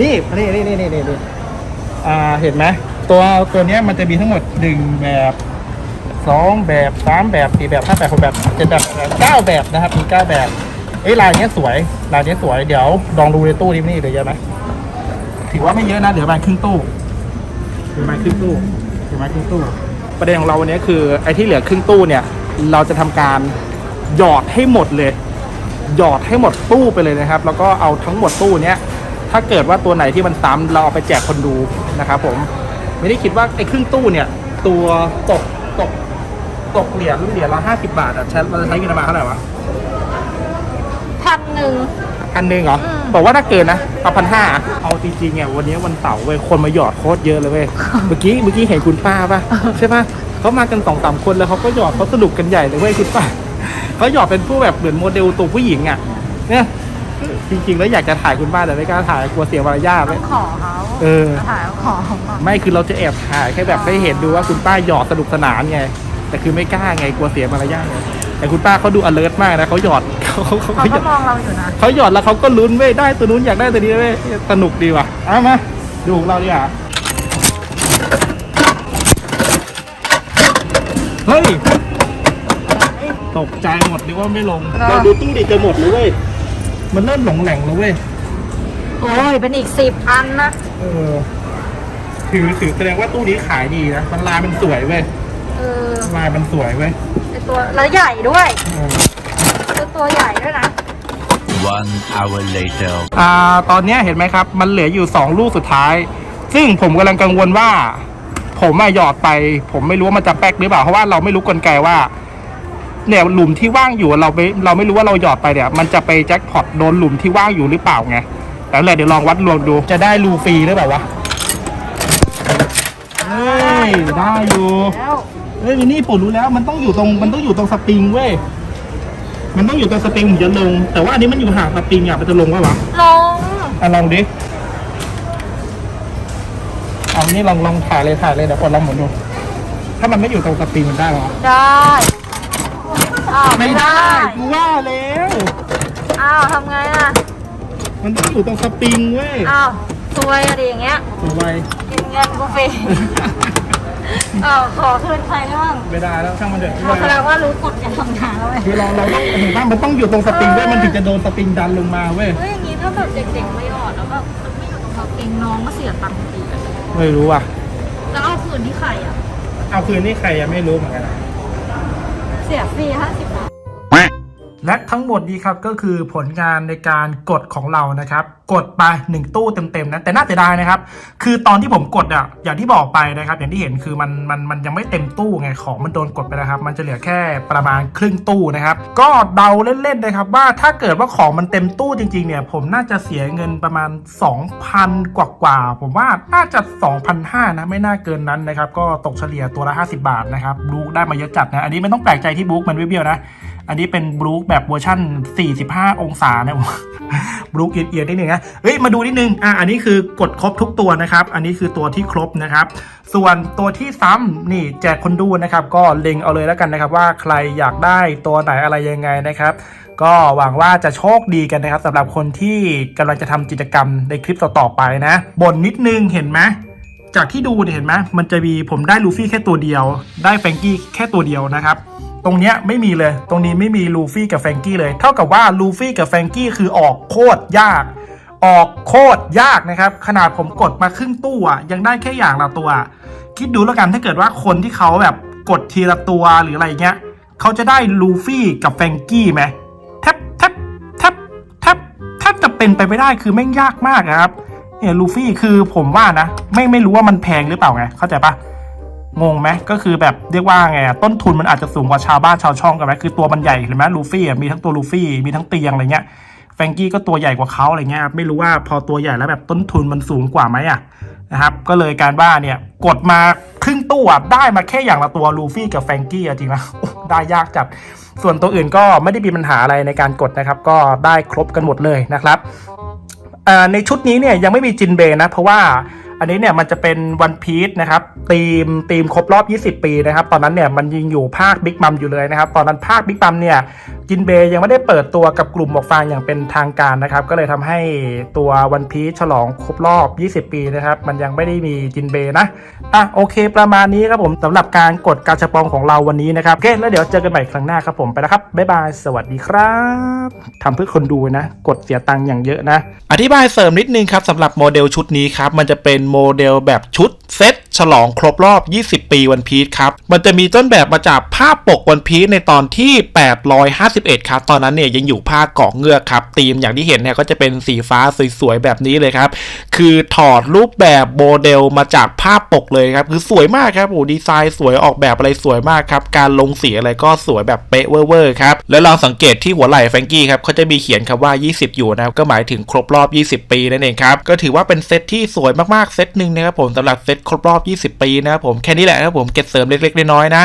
นี่นี่นี่นี่นี่นี่อ่าเห็นไหมตัวตัวเนี้ยมันจะมีทั้งหมดหนึ่งแบบสองแบบสามแบบสี่แบบห้าแบบหกแบบเจ็ดแบบเก้าแบบนะครับมีเก้าแบบเอ้ยลายเนี้ยสวยลายเนี้ยสวยเดี๋ยวลองดูในตู้นี้นี่เหลือเยอะไหมถือว่าไม่เยอะนะเหลือประมาณครึ่งตู้เหลือประมาณครึ่งตู้เหลือประมาณครึ่งตู้ ประเด็นของเราวันนี้คือไอ้ที่เหลือครึ่งตู้เนี่ย เราจะทำการหยอดให้หมดเลย หยอดให้หมดตู้ไปเลยนะครับ แล้วก็เอาทั้งหมดตู้เนี้ย ถ้าเกิดว่าตัวไหนที่มันซ้ำเราเอาไปแจกคนดูนะครับผมไม่ได้คิดว่าไอ้ครึ่งตู้เนี่ย ตัวตกตกตกเหรียญเหรียญละห้าสิบบาทอะใช้เราจะใช้เงินประมาณเท่าไหร่วะพันหนึ่งพันหนึ่งเหรออืมบอกว่าถ้าเกินนะเอาพันห้าเอาจริงๆเนี่ยวันนี้วันเสาร์เว้ยคนมาหยอดโคตรเยอะเลยเว้ยเมื่อกี้เมื่อกี้เห็นคุณป้าป่ะใช่ป่ะเขามากันสองสามคนแล้วเขาก็หยอดเขาสนุกกันใหญ่เลยเว้ยคุณป้าเขาหยอดเป็นผู้แบบเหมือนโมเดลตัวผู้หญิงอะเนี่ย จริงๆ แล้วอยากจะถ่ายคุณป้าแต่ไม่กล้าถ่ายกลัวเสียมารยาทต้เลอย งขอเขาเออถ่ายขอเขาก่อนไม่คือเราจะแอบถ่ายแค่แบบให้เห็นดูว่าคุณป้าหยอดสนุกสนานไง แต่คือไม่กล้าไงกลัวเสียมารยาทไงแต่คุณป้าเขาดู alert มากนะเขาหยอดเขาเขาเขาเขาหยก็อดมองเราอยู่นะเขาหยอดแล้วเขาก็ลุ้นเว้ยได้ตัวนู้นอยากได้ตัวนี้เว้ยสนุกดีว่ะเอามาดูของเราดีกว่าเฮ้ยตกใจหมดนึกว่าไม่ลงเราดูตู้ดิจะหมดเลยเว้ย มันเริ่มหลงแหลงแล้วเว้ย โอ้ยเป็นอีกสิบอันนะเออ ถือถือแสดงว่าตู้นี้ขายดีนะ มันลายมันสวยเว้ย เออลายมันสวยเว้ยไอตัวแล้วใหญ่ด้วยเออตัวตัวใหญ่ด้วยนะ One hour later. อ่า ตอนเนี้ยเห็นไหมครับ มันเหลืออยู่สองลูกสุดท้าย ซึ่งผมกำลังกังวลว่า ผมอะหยอดไป ผมไม่รู้ว่ามันจะแป๊กหรือเปล่า เพราะว่าเราไม่รู้กลไกว่า เนี่ยหลุมที่ว่างอยู่เราไม่เราไม่รู้ว่าเราหยอดไปเนี่ยมันจะไปแจ็คพอตโดนหลุมที่ว่างอยู่หรือเปล่าไงแต่แหละเดี๋ยวลองวัดรวมดูจะได้รูฟรีหรือเปล่าวะเฮ้ยได้อยู่แล้วเฮ้ยนี่ผมรู้แล้วมันต้องอยู่ตรงมันต้องอยู่ตรงสปริงเว้ยมันต้องอยู่ตรงสปริงถึงจะลง แต่ว่าอันนี้มันอยู่ห่างสปริงอะมันจะลงปะวะลงอะลองดิเอานี่ลองลองถ่ายเลยถ่ายเลยเดี๋ยวกดลองหมุนดูถ้ามันไม่อยู่ตรงสปริงมันได้หรอได้ อ้าวไม่ได้ กูว่าแล้ว อ้าวทำไงอะ มันต้องอยู่ตรงสปริงเว้ยอ้าวซวยอะดิอย่างเงี้ย สวยกินเงินกูฟรี อ้าวขอคืนใครได้บ้างไม่ได้แล้วช่างมันเถอะเขาแสดงว่ารู้กฎการทำงานแล้วเว้ย คือเราเราต้องเห็นว่ามันต้องอยู่ตรงสปริงเว้ยมันถึงจะโดนสปริงดันลงมาเว้ย เฮ้ยอย่างงี้ถ้าแบบเด็กๆไม่ออดแล้วแบบมันไม่อยู่ตรงสปริงน้องก็เสียตังค์ดีอะไม่รู้อะ แล้วเอาคืนที่ใครอะ เอาคืนนี่ใครยังไม่รู้เหมือนกันอะ เสียฟรีห้าสิบบาท และทั้งหมดนี้ครับก็คือผลงานในการกดของเรานะครับ กดไป 1 ตู้เต็มๆนะแต่น่าเสียดายนะครับ คือตอนที่ผมกดอะอย่างที่บอกไปนะครับ อย่างที่เห็นคือมันมันมันยังไม่เต็มตู้ไงของมันโดนกดไปนะครับ มันจะเหลือแค่ประมาณครึ่งตู้นะครับ ก็เดาเล่นๆนะครับ ว่าถ้าเกิดว่าของมันเต็มตู้จริงๆเนี่ย ผมน่าจะเสียเงินประมาณ 2,000 กว่าๆผมว่าน่าจะ2,500นะไม่น่าเกินนั้นนะครับ ก็ตกเฉลี่ยตัวละ 50 บาทนะครับบลูคได้มาเยอะจัดนะอันนี้ไม่ต้องแปลกใจที่บลูคมันเบี้ยวนะ อันนี้เป็นบลูคแบบเวอร์ชั่น 45 องศานะบลูคเอียดๆนิดนึงนะเฮ้ยมาดูนิดนึงอะอันนี้คือกดครบทุกตัวนะครับ อันนี้คือตัวที่ครบนะครับ ส่วนตัวที่ซ้ำนี่แจกคนดูนะครับ ก็เล็งเอาเลยแล้วกันนะครับ ว่าใครอยากได้ตัวไหนอะไรยังไงนะครับ ก็หวังว่าจะโชคดีกันนะครับสำหรับคนที่กำลังจะทำกิจกรรมในคลิปต่อๆไปนะบ่นนิดนึงเห็นไหมจากที่ดูเนี่ยเห็นไหมมันจะมีผมได้ลูฟี่แค่ตัวเดียว ได้แฟงกี้แค่ตัวเดียวนะครับ รงเนี้ยไม่มีเลย ตรงนี้ไม่มีลูฟี่กับแฟรงกี้เลย เท่ากับว่าลูฟี่กับแฟรงกี้คือออกโคตรยาก ออกโคตรยากนะครับ ขนาดผมกดมาครึ่งตู้อะยังได้แค่อย่างละตัว คิดดูแล้วกันถ้าเกิดว่าคนที่เขาแบบกดทีละตัวหรืออะไรเงี้ยเขาจะได้ลูฟี่กับแฟรงกี้ไหมแทบแทบแทบแทบแทบจะเป็นไปไม่ได้คือแม่งยากมากนะครับเนี่ยลูฟี่คือผมว่านะไม่ไม่รู้ว่ามันแพงหรือเปล่าไงเข้าใจปะ งงไหมก็คือแบบเรียกว่าไงต้นทุนมันอาจจะสูงกว่าชาวบ้านชาวช่องกันไหมคือตัวมันใหญ่เห็นไหมลูฟี่มีทั้งตัวลูฟี่มีทั้งเตียงอะไรเงี้ยแฟงกี้ก็ตัวใหญ่กว่าเขาอะไรเงี้ยไม่รู้ว่าพอตัวใหญ่แล้วแบบต้นทุนมันสูงกว่าไหมอะนะครับก็เลยการบ้านเนี่ยกดมาครึ่งตู้ได้มาแค่อย่างละตัวลูฟี่กับแฟงกี้จริงนะได้ยากจัดส่วนตัวอื่นก็ไม่ได้มีปัญหาอะไรในการกดนะครับก็ได้ครบกันหมดเลยนะครับในชุดนี้เนี่ยยังไม่มีจินเบย์นะเพราะว่า อันนี้เนี่ยมันจะเป็นวันพีชนะครับทีมทีมครบรอบ 20 ปีนะครับ ตอนนั้นเนี่ยมันยิงอยู่ภาคบิ๊กมัมอยู่เลยนะครับ ตอนนั้นภาคบิ๊กมัมเนี่ยจินเบย์ยังไม่ได้เปิดตัวกับกลุ่มหมวกฟางอย่างเป็นทางการนะครับ ก็เลยทำให้ตัววันพีชฉลองครบรอบ 20 ปีนะครับ มันยังไม่ได้มีจินเบย์นะอะโอเค ประมาณนี้ครับผมสำหรับการกดกาชาปองของเราวันนี้นะครับโอเคแล้วเดี๋ยวเจอกันใหม่ครั้งหน้าครับผมไปแล้วครับบ๊ายบายสวัสดีครับทำเพื่อคนดูนะ กดเสียตังค์อย่างเยอะนะ อธิบายเสริมนิดนึงครับสำหรับโมเดลชุดนี้ครับมันจะเป็นโมเดลแบบชุดเซต ฉลองครบรอบ 20 ปีวันพีชครับ มันจะมีต้นแบบมาจากภาพปกวันพีชในตอนที่ 851 ครับ ตอนนั้นเนี่ยยังอยู่ภาคเกาะเงือกครับธีมอย่างที่เห็นเนี่ยก็จะเป็นสีฟ้าสวยๆ แบบนี้เลยครับ คือถอดรูปแบบโมเดลมาจากภาพปกเลยครับ คือสวยมากครับโอ้ดีไซน์สวยออกแบบอะไรสวยมากครับ การลงสีอะไรก็สวยแบบเป๊ะเวอร์ครับ แล้วลองสังเกตที่หัวไหล่แฟรงกี้ครับเขาจะมีเขียนคำว่า 20 อยู่นะครับ ก็หมายถึงครบรอบ 20 ปีนั่นเองครับ ก็ถือว่าเป็นเซตที่สวยมากๆ เซตหนึ่งนะครับผมสำหรับเซตครบรอบ20 ปีนะครับผมแค่นี้แหละนะครับผมเก็ตเสริมเล็กๆน้อยๆนะ